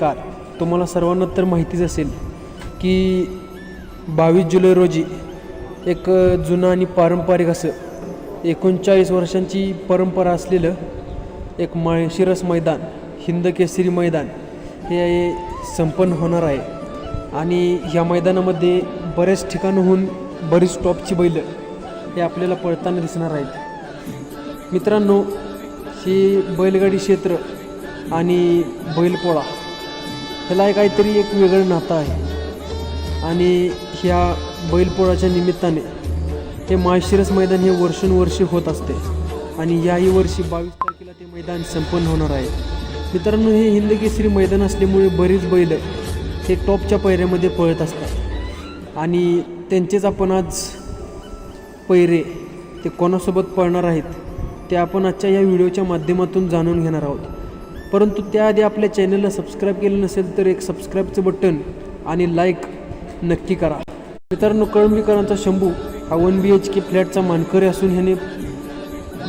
Car. तुम्हाला सर्वांना तर माहितीच असेल की बावीस जुलै रोजी एक जुनं आणि पारंपरिक असं एकोणचाळीस वर्षांची परंपरा असलेलं एक माळशिरस मैदान हिंद केसरी मैदान हे संपन्न होणार आहे. आणि ह्या मैदानामध्ये बऱ्याच ठिकाणाहून बरीच टॉपची बैलं हे आपल्याला पळताना दिसणार आहेत. मित्रांनो ही बैलगाडी क्षेत्र आणि बैलपोळा ह्याला काहीतरी एक वेगळं नातं आहे. आणि ह्या बैलपोळाच्या निमित्ताने हे माळशिरस मैदान हे वर्षानुवर्षे होत असते. आणि याही वर्षी बावीस तारखेला ते मैदान संपन्न होणार आहे. मित्रांनो हे हिंदकेसरी मैदान असल्यामुळे बरीच बैल हे टॉपच्या पैऱ्यामध्ये पळत असतात. आणि त्यांचेच आपण आज पैरे ते कोणासोबत पळणार आहेत ते आपण आजच्या या व्हिडिओच्या माध्यमातून जाणून घेणार आहोत. परंतु त्याआधी आपल्या चॅनलला सबस्क्राईब केलं नसेल तर एक सबस्क्राईबचं बटन आणि लाईक नक्की करा. मित्रांनो कळंबीकरांचा शंभू हा वन बी एच के फ्लॅटचा मानकरी असून ह्याने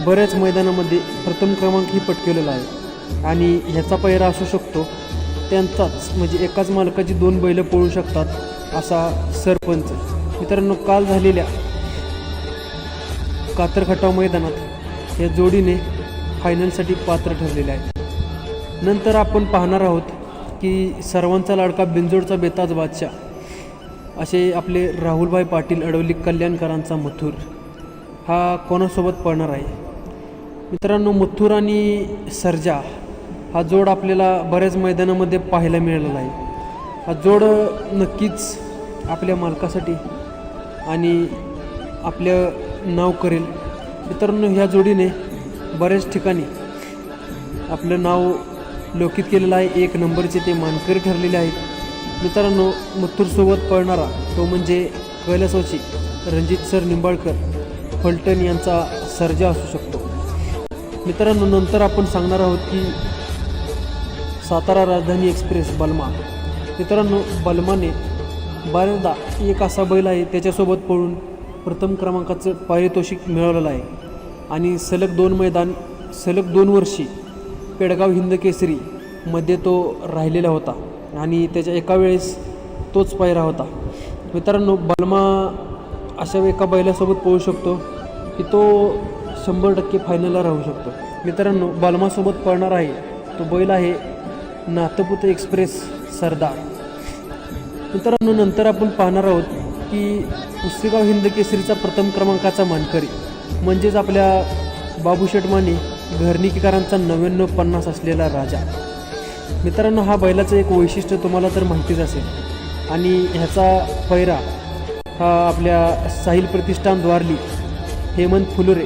बऱ्याच मैदानामध्ये प्रथम क्रमांकही पटकवलेला आहे. आणि ह्याचा पहिरा असू शकतो त्यांचाच. म्हणजे एकाच मालकाची दोन बैलं पळू शकतात असा सरपंच. मित्रांनो काल झालेल्या कातरखटाव मैदानात या जोडीने फायनलसाठी पात्र ठरलेले आहे. नंतर आपण पाहणार आहोत की सर्वांचा लाडका बिंजोडचा बेताज बादशाह असे आपले राहुलभाई पाटील अडवली कल्याणकरांचा मथुर हा कोणासोबत पळणार आहे? मित्रांनो मथुर आणि सर्जा हा जोड आपल्याला बऱ्याच मैदानामध्ये पाहायला मिळालेला आहे. हा जोड नक्कीच आपल्या मालकासाठी आणि आपलं नाव करेल. मित्रांनो ह्या जोडीने बऱ्याच ठिकाणी आपलं नाव लोकित केलेलं आहे. एक नंबरचे ते मानकरी ठरलेले आहेत. मित्रांनो मथुरसोबत पळणारा तो म्हणजे कैलासवाची रणजित सर निंबाळकर. फलटण यांचा सर्जा असू शकतो. मित्रांनो नंतर आपण सांगणार आहोत की सातारा राजधानी एक्सप्रेस बलमा. मित्रांनो बलमाने बऱ्याचदा एक असा बैल आहे त्याच्यासोबत पळून प्रथम क्रमांकाचं पारितोषिक मिळवलेलं आहे. आणि सलग दोन मैदान सलग दोन वर्षी पेडगाव हिंद केसरी मध्ये तो राहिलेला होता आणि त्याच्या एका वेळेस तोच पायरा होता. मित्रांनो बलमा अशा एका बैलासोबत पळू शकतो की तो शंभर टक्के फायनलला राहू शकतो. मित्रांनो बलमासोबत पळणार आहे तो बैल आहे नातपुत एक्सप्रेस सरदार. मित्रांनो नंतर आपण पाहणार आहोत की पुस्तेगाव हिंद केसरीचा प्रथम क्रमांकाचा मानकरी म्हणजेच आपल्या बाबू माने घरनिकीकरांचा नव्याण्णव पन्नास असलेला राजा. मित्रांनो हा बैलाचं एक वैशिष्ट्य तुम्हाला तर माहितीच असेल. आणि ह्याचा पैरा हा आपल्या साहिल प्रतिष्ठान द्वारली हेमंत फुलुरे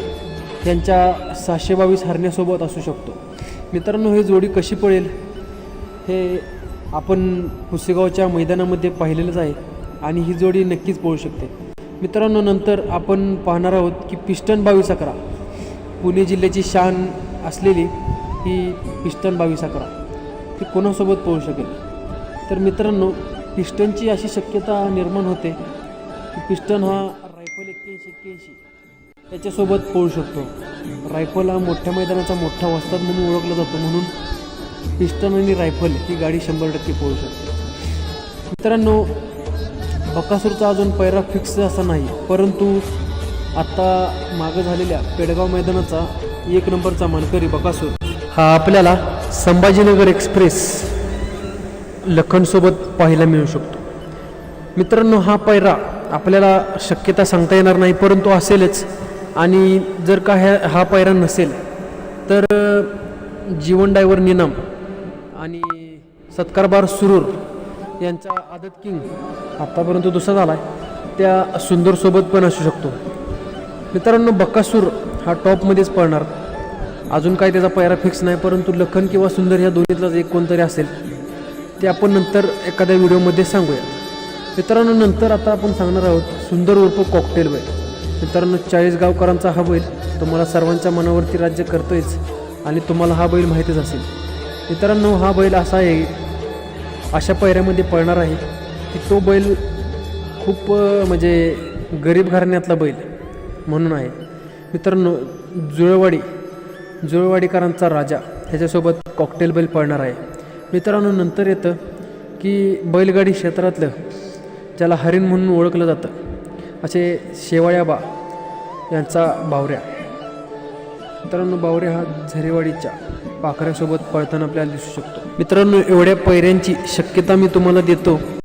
यांच्या सहाशे बावीस हरण्यासोबत असू शकतो. मित्रांनो हे जोडी कशी पळेल हे आपण पुसेगावच्या मैदानामध्ये पाहिलेलंच आहे आणि ही जोडी नक्कीच पळू शकते. मित्रांनो नंतर आपण पाहणार आहोत की पिस्टन बावीस अकरा पुणे जिल्ह्याची शान असलेली ही पिस्टन बावीस अकरा ती कोणासोबत पळू शकेल? तर मित्रांनो पिस्टनची अशी शक्यता निर्माण होते की पिस्टन हा रायफल एक्क्याऐंशी एक्क्याऐंशी त्याच्यासोबत पळू शकतो. रायफल हा मोठ्या मैदानाचा मोठा वस्ताद म्हणून ओळखला जातो म्हणून पिस्टन आणि रायफल ही गाडी शंभर टक्के पळू शकते. मित्रांनो बकासूरचा अजून पैरा फिक्स असा नाही परंतु आत्ता मागं झालेल्या पेडगाव मैदानाचा एक नंबरचा मानकरी बकासूर. हा आपल्याला संभाजीनगर एक्सप्रेस लखनसोबत पाहायला मिळू शकतो. मित्रांनो हा पैरा आपल्याला शक्यता सांगता येणार नाही परंतु असेलच. आणि जर का ह्या हा पैरा नसेल तर जीवन डायवर निनाम आणि सत्कारबार सुरूर यांचा आदत किंग आत्तापर्यंत दुसरा झाला आहे त्या सुंदरसोबत पण असू शकतो. मित्रांनो बकासूर हा टॉपमध्येच पळणार. अजून काय त्याचा पैरा फिक्स नाही परंतु लखन किंवा सुंदर ह्या दोन्हीतलाच एक कोणतरी असेल ते आपण नंतर एखाद्या व्हिडिओमध्ये सांगूया. मित्रांनो नंतर आता आपण सांगणार आहोत सुंदर उर्फ कॉकटेल बैल मित्रांनो चाळीस गावकरांचा हा बैल तुम्हाला सर्वांच्या मनावरती राज्य करतोयच आणि तुम्हाला हा बैल माहितीच असेल. मित्रांनो हा बैल असा आहे अशा पैऱ्यामध्ये पळणार आहे की तो बैल खूप म्हणजे गरीब घराण्यातला बैल. म्हणून आहे. मित्रांनो जुळवाडी जुळवाडीकरांचा राजा ह्याच्यासोबत कॉकटेल बैल पळणार आहे. मित्रांनो नंतर येतं की बैलगाडी क्षेत्रातलं ज्याला हरिण म्हणून ओळखलं जातं असे शेवाळ्याबा यांचा बावऱ्या. मित्रांनो बावऱ्या हा झरेवाडीच्या पाखऱ्यासोबत पळताना आपल्याला दिसू शकतो. मित्रांनो एवढ्या पैऱ्यांची शक्यता मी तुम्हाला देतो.